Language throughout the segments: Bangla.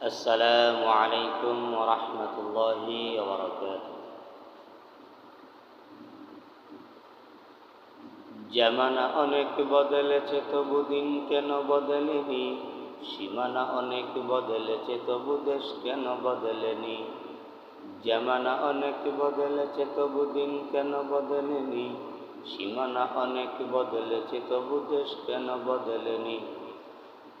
السلام عليكم ورحمة الله وبركاته জামানা অনেক বদলেছে তবু দিন কেন বদলেনি সীমানা অনেক বদলেছে তবু দেশ কেন বদলেনি জামানা অনেক বদলেছে তবু দিন কেন বদলেনি সীমানা অনেক বদলেছে তবু দেশ কেন বদলেনি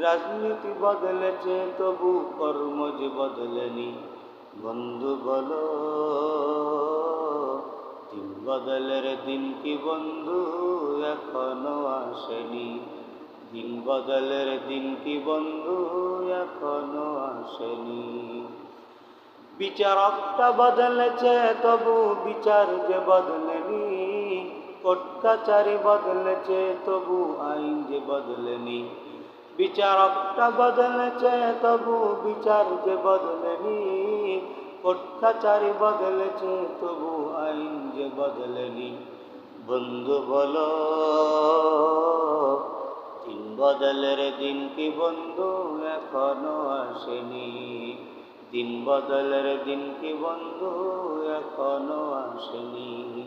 রাজনীতি বদলেছে, তবু কর্ম যে বদলেনি। বন্ধু বলো, দিন বদলের দিন কি বন্ধু এখনও আসেনি? দিন বদলের দিন কি বন্ধু এখনও আসেনি? বিচারকটা বদলেছে, তবু বিচার যে বদলেনি। কোর্ট কাচারি বদলেছে, তবু আইন যে বদলেনি। বিচারকটা বদলেছে তবু বিচার যে বদলেনি কাচারি বদলেছে তবু আইন যে বদলেনি বন্ধু বলো, দিন বদলের দিন কি বন্ধু এখনও আসেনি? দিন বদলের দিন কি বন্ধু এখনও আসেনি?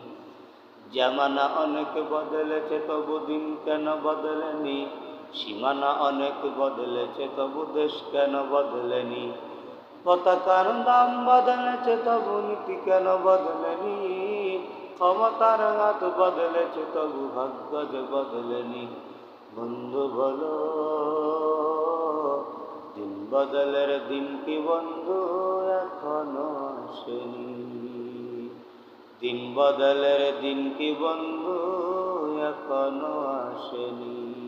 জামানা অনেক বদলেছে, তবু দিন কেন বদলেনি? সীমানা অনেক বদলেছে, তবু দেশ কেন বদলেনি? পতাকার দাম বদলেছে, তবু নীতি কেন বদলেনি? ক্ষমতার হাত বদলেছে, তবু ভাগ্য যে বদলেনি? বন্ধু বলো, দিন বদলের দিন কি বন্ধু এখনও আসেনি? দিন বদলের দিন কি বন্ধু এখনও আসেনি?